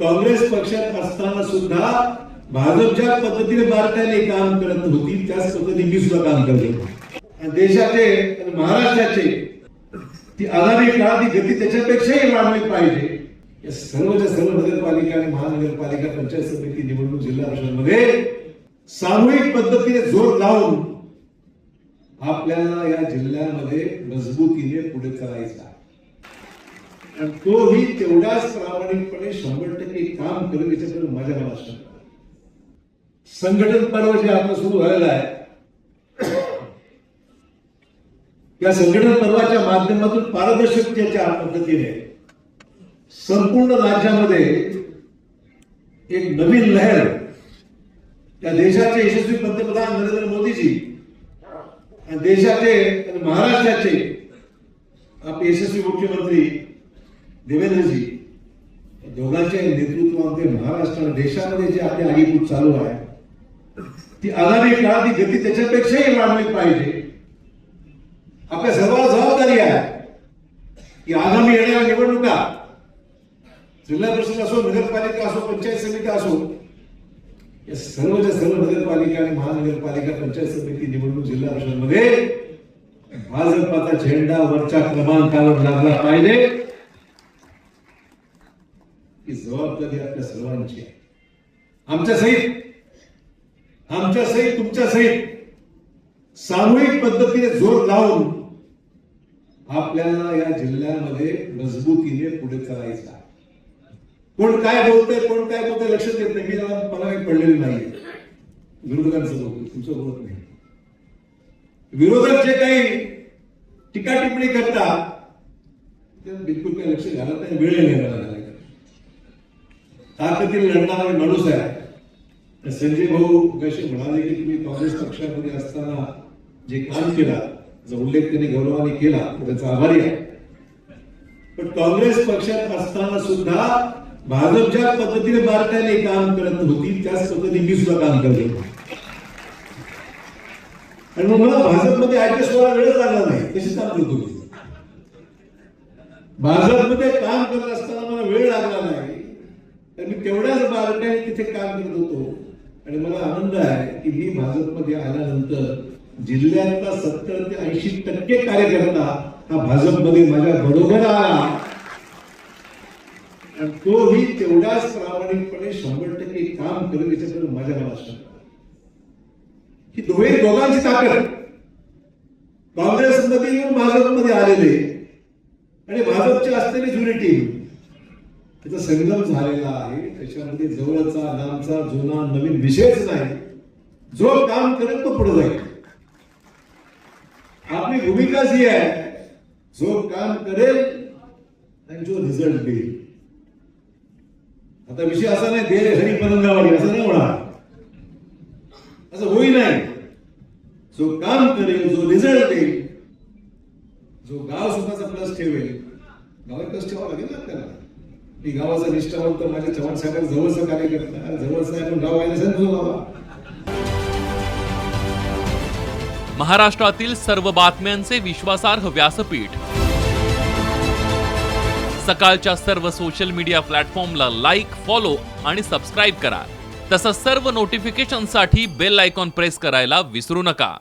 काँग्रेस पक्षात असताना सुद्धा भाजप ज्या पद्धतीने बारकाईने काम करत होती. त्याच पद्धतीने मी सुद्धा काम करतो देशाचे आणि महाराष्ट्राचे ती आगामी काळात गती त्याच्यापेक्षाही वाढली पाहिजे. या सर्वच्या सर्व नगरपालिका आणि महानगरपालिका पंचायत समिती निवडणूक जिल्हा परिषदमध्ये सामूहिक पद्धतीने जोर लावून आपल्याला या जिल्ह्यामध्ये मजबूतीने पुढे चालायचा आणि तोही तेवढ्याच प्रामाणिकपणे शंभर करून काम माझ्या मनात संघटन पर्व जे आपलं सुरू झालेलं आहे या संघटन पर्वाच्या माध्यमातून पारदर्शकतेच्या पद्धतीने संपूर्ण राज्यामध्ये एक नवीन लहर या देशाचे यशस्वी पंतप्रधान नरेंद्र मोदीजी आणि देशाचे आणि महाराष्ट्राचे आपले यशस्वी मुख्यमंत्री देवेंद्रजी दोघांच्या नेतृत्वामध्ये महाराष्ट्र देशामध्ये जे आपली आगीकूट चालू आहे ती आगामी काळात ती गती त्याच्यापेक्षाही वाढली पाहिजे. आपल्या सर्वांना जबाबदारी आहे. की आगामी येणाऱ्या निवडणुका जिल्हा परिषद असो नगरपालिका असो पंचायत समिती असो या सर्वच्या सर्व नगरपालिका आणि महानगरपालिका पंचायत समिती निवडणूक जिल्हा परिषदमध्ये भाजपाचा झेंडा वरच्या क्रमांकावर लागला पाहिजे. ही जबाबदारी आपल्या सर्वांची आहे. आमच्या सहित आमच्या सहित तुमच्या सहित सामूहिक पद्धतीने जोर लावून आपल्याला या जिल्ह्यामध्ये मजबूतीने पुढे चालायचं आहे. कोण काय बोलतंय कोण काय बोलतंय लक्ष देत नाही. मी त्याला मला काही पडलेलं नाही विरोधकांचं बोलतो तुमचं बोलत नाही. विरोधक जे काही टीका टिप्पणी करतात ते बिलकुल काही लक्ष घालत नाही वेळ नाही नाही ताकदीने लढणारा माणूस आहे. संजय भाऊ कसे म्हणाले की तुम्ही काँग्रेस पक्षामध्ये असताना जे काम केला जो उल्लेख त्यांनी गौरवाने केला त्याचा आभारी आहे. पण काँग्रेस पक्षात असताना सुद्धा भाजप ज्या पद्धतीने बारकाईने काम करत होती त्याच पद्धतीने मी सुद्धा काम करतो आणि मग मला भाजपमध्ये ऍडजस्ट व्हायला वेळच लागला नाही. तशीच काम करतो भाजपमध्ये काम करत असताना मला वेळ लागला नाही. मी तेवढ्याच बारकाईने तिथे काम करत होतो. आणि मला आनंद आहे की मी भाजपमध्ये आल्यानंतर जिल्ह्यातला सत्तर ते ऐंशी टक्के कार्यकर्ता हा भाजपमध्ये माझ्या बरोबर आला. आणि तोही तेवढ्याच प्रामाणिकपणे शंभर टक्के काम करेल याच्याकडे माझ्या मला ही दोघे दोघांची ताकद. काँग्रेसमध्ये येऊन भाजपमध्ये आलेले. आणि भाजपची असलेली जुनी टीम त्याचा संगम झालेला आहे. त्याच्यामध्ये जवळचा लांबचा जुना नवीन विषयच नाही. जो काम करेल तो पुढे जाईल. आपली भूमिका जी आहे जो काम करेल आणि जो रिझल्ट देईल. आता विषय असा नाही दे हरी पतंगावाडी असं नाही होणार. असं होई नाही. जो काम करेल जो रिझल्ट देईल जो गाव स्वतःचा प्लस ठेवेल गावात प्लस ठेवावं लागेल ना आपल्याला? मी गावाचा निष्ठावंत माझ्या चव्हाण साहेब जवळचा कार्यकर्ता जवळचा आहे गाव आहे बाबा. महाराष्ट्रातील सर्व बातम्यांचे विश्वासार्ह व्यासपीठ. सकाळच्या सर्व सोशल मीडिया प्लॅटफॉर्मला लाईक फॉलो आणि सबस्क्राईब करा. तसंच सर्व नोटिफिकेशनसाठी बेल आयकॉन प्रेस करायला विसरू नका.